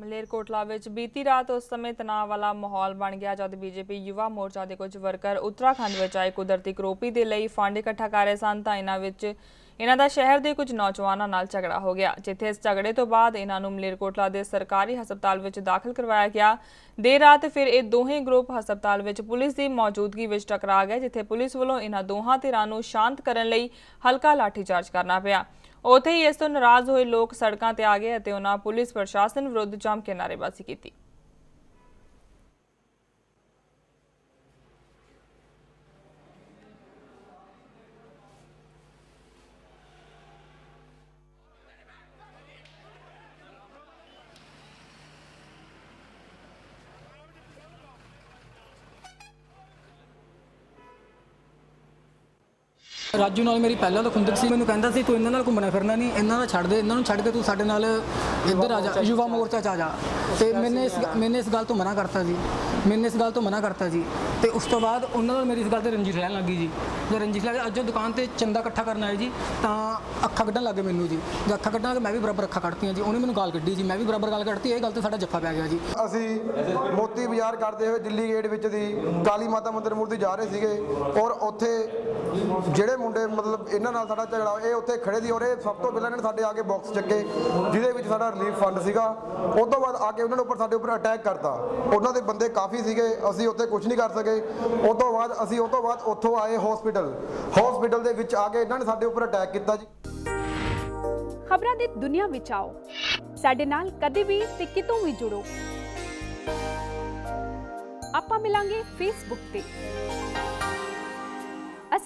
ਮਲੇਰਕੋਟਲਾ ਵਿੱਚ ਬੀਤੀ ਰਾਤ ਉਸ ਸਮੇਂ ਤਣਾਅ ਵਾਲਾ ਮਾਹੌਲ ਬਣ ਗਿਆ, ਜਦ ਬੀਜੇਪੀ ਯੁਵਾ ਮੋਰਚਾ ਦੇ ਕੁਝ ਵਰਕਰ ਉੱਤਰਾਖੰਡ ਵਿੱਚ ਆਏ। ਕੁਦਰਤੀ ਕਰੋਪੀ ਦੇ ਲਈ ਫੰਡ ਇਕੱਠਾ ਕਰ ਰਹੇ ਸਨ, ਤਾਂ ਇਹਨਾਂ ਵਿੱਚ ਇਹਨਾਂ ਦਾ ਸ਼ਹਿਰ ਦੇ ਕੁਝ ਨੌਜਵਾਨਾਂ ਨਾਲ ਝਗੜਾ ਹੋ ਗਿਆ, ਜਿੱਥੇ ਇਸ ਝਗੜੇ ਤੋਂ ਬਾਅਦ ਇਹਨਾਂ ਨੂੰ ਮਲੇਰਕੋਟਲਾ ਦੇ ਸਰਕਾਰੀ ਹਸਪਤਾਲ ਵਿੱਚ ਦਾਖਲ ਕਰਵਾਇਆ ਗਿਆ। ਦੇਰ ਰਾਤ ਫਿਰ ਇਹ ਦੋਹੇ ਗਰੁੱਪ ਹਸਪਤਾਲ ਵਿੱਚ ਪੁਲਿਸ ਦੀ ਮੌਜੂਦਗੀ ਵਿੱਚ ਟਕਰਾ ਗਏ, ਜਿੱਥੇ ਪੁਲਿਸ ਵੱਲੋਂ ਇਹਨਾਂ ਦੋਹਾਂ ਧਿਰਾਂ ਨੂੰ ਸ਼ਾਂਤ ਕਰਨ ਲਈ ਹਲਕਾ ਲਾਠੀਚਾਰਜ ਕਰਨਾ ਪਿਆ। ਉੱਥੇ ਹੀ ਇਸ ਤੋਂ ਨਾਰਾਜ਼ ਹੋਏ ਲੋਕ ਸੜਕਾਂ ਤੇ ਆ ਗਏ ਅਤੇ ਉਹਨਾਂ ਪੁਲਿਸ ਪ੍ਰਸ਼ਾਸਨ ਵਿਰੁੱਧ ਜੰਮ ਕੇ ਨਾਅਰੇਬਾਜ਼ੀ ਕੀਤੀ। ਰਾਜੂ ਨਾਲ ਮੇਰੀ ਪਹਿਲਾਂ ਤੋਂ ਖੁੰਦਕ ਸੀ। ਮੈਨੂੰ ਕਹਿੰਦਾ ਸੀ ਤੂੰ ਇਹਨਾਂ ਨਾਲ ਘੁੰਮਣਾ ਫਿਰਨਾ ਨਹੀਂ ਇਹਨਾਂ ਦਾ ਛੱਡ ਦੇ ਇਹਨਾਂ ਨੂੰ ਛੱਡ ਕੇ ਤੂੰ ਸਾਡੇ ਨਾਲ ਇੱਧਰ ਆ ਜਾ ਯੁਵਾ ਮੋਰਚਾ ਚ ਆ ਜਾ। ਤੇ ਮੈਨੇ ਇਸ ਮੈਨੇ ਇਸ ਗੱਲ ਤੋਂ ਮਨਾ ਕਰਤਾ ਜੀ। ਮੈਨੇ ਇਸ ਗੱਲ ਤੋਂ ਮਨਾ ਕਰਤਾ ਜੀ। ਤੇ ਉਸ ਤੋਂ ਬਾਅਦ ਉਹਨਾਂ ਨਾਲ ਮੇਰੀ ਇਸ ਗੱਲ ਤੇ ਰੰਜਿਸ਼ ਰਹਿਣ ਲੱਗੀ ਜੀ। ਜੇ ਰੰਜਿਸ਼ ਲੱਗ ਅੱਜ ਉਹ ਦੁਕਾਨ ਤੇ ਚੰਦਾ ਇਕੱਠਾ ਕਰਨ ਆਏ ਜੀ ਤਾਂ ਅੱਖਾਂ ਕੱਢਣ ਲੱਗੇ ਮੈਨੂੰ ਜੀ। ਜਦ ਅੱਖਾਂ ਕੱਢਣ ਲੱਗੇ ਮੈਂ ਵੀ ਬਰਾਬਰ ਅੱਖਾਂ ਕੱਢਤੀਆਂ ਜੀ। ਉਹਨੇ ਮੈਨੂੰ ਗਾਲ ਕੱਢੀ ਜੀ ਮੈਂ ਵੀ ਬਰਾਬਰ ਗਾਲ ਕੱਢਤੀ ਇਹ ਗੱਲ ਤੇ ਸਾਡਾ ਜੱਫਾ ਪੈ ਗਿਆ ਜੀ। ਅਸੀਂ ਮੋਤੀ ਬਾਜ਼ਾਰ ਕਰਦੇ ਹੋਏ ਦਿੱਲੀ ਗੇਟ ਵਿੱਚ ਦੀ ਕਾਲੀ ਮਾਤਾ ਮੰਦਿਰ ਮੂਰਤੀ ਜਾ ਰਹੇ ਸੀਗੇ ਔਰ ਉੱਥੇ ਜਿਹੜੇ ਮੁੰਡੇ ਮਤਲਬ ਇਹਨਾਂ ਨਾਲ ਸਾਡਾ ਝਗੜਾ ਇਹ ਉੱਥੇ ਖੜੇ ਸੀ ਔਰ ਇਹ ਸਭ ਤੋਂ ਪਹਿਲਾਂ ਇਹਨਾਂ ਨੇ ਸਾਡੇ ਆ ਕੇ ਬਾਕਸ ਚੱਕੇ, ਜਿਹਦੇ ਵਿੱਚ ਸਾਡਾ ਰਿਲੀਫ ਫੰਡ ਸੀਗਾ। ਉਸ ਤੋਂ ਬਾਅਦ ਆ ਕੇ ਉਹਨਾਂ ਨੇ ਉੱਪਰ ਸਾਡੇ ਉੱਪਰ ਅਟੈਕ ਕਰਤਾ। ਉਹਨਾਂ ਦੇ ਬੰਦੇ ਕਾਫੀ ਸੀਗੇ, ਅਸੀਂ ਉੱਥੇ ਕੁਝ ਨਹੀਂ ਕਰ ਸਕੇ। ਉਸ ਤੋਂ ਬਾਅਦ, ਅਸੀਂ ਉਸ ਤੋਂ ਬਾਅਦ ਉੱਥੋਂ ਆਏ ਹਸਪੀਟਲ ਹਸਪੀਟਲ ਦੇ ਵਿੱਚ ਆ ਕੇ ਇਹਨਾਂ ਨੇ ਸਾਡੇ ਉੱਪਰ ਅਟੈਕ ਕੀਤਾ ਜੀ। ਖਬਰਾਂ ਦੀ ਦੁਨੀਆ ਵਿੱਚ ਆਓ। ਸਾਡੇ ਨਾਲ ਕਦੇ ਵੀ ਤੇ ਕਿਤੋਂ ਵੀ ਜੁੜੋ। ਆਪਾਂ ਮਿਲਾਂਗੇ ਫੇਸਬੁੱਕ ਤੇ।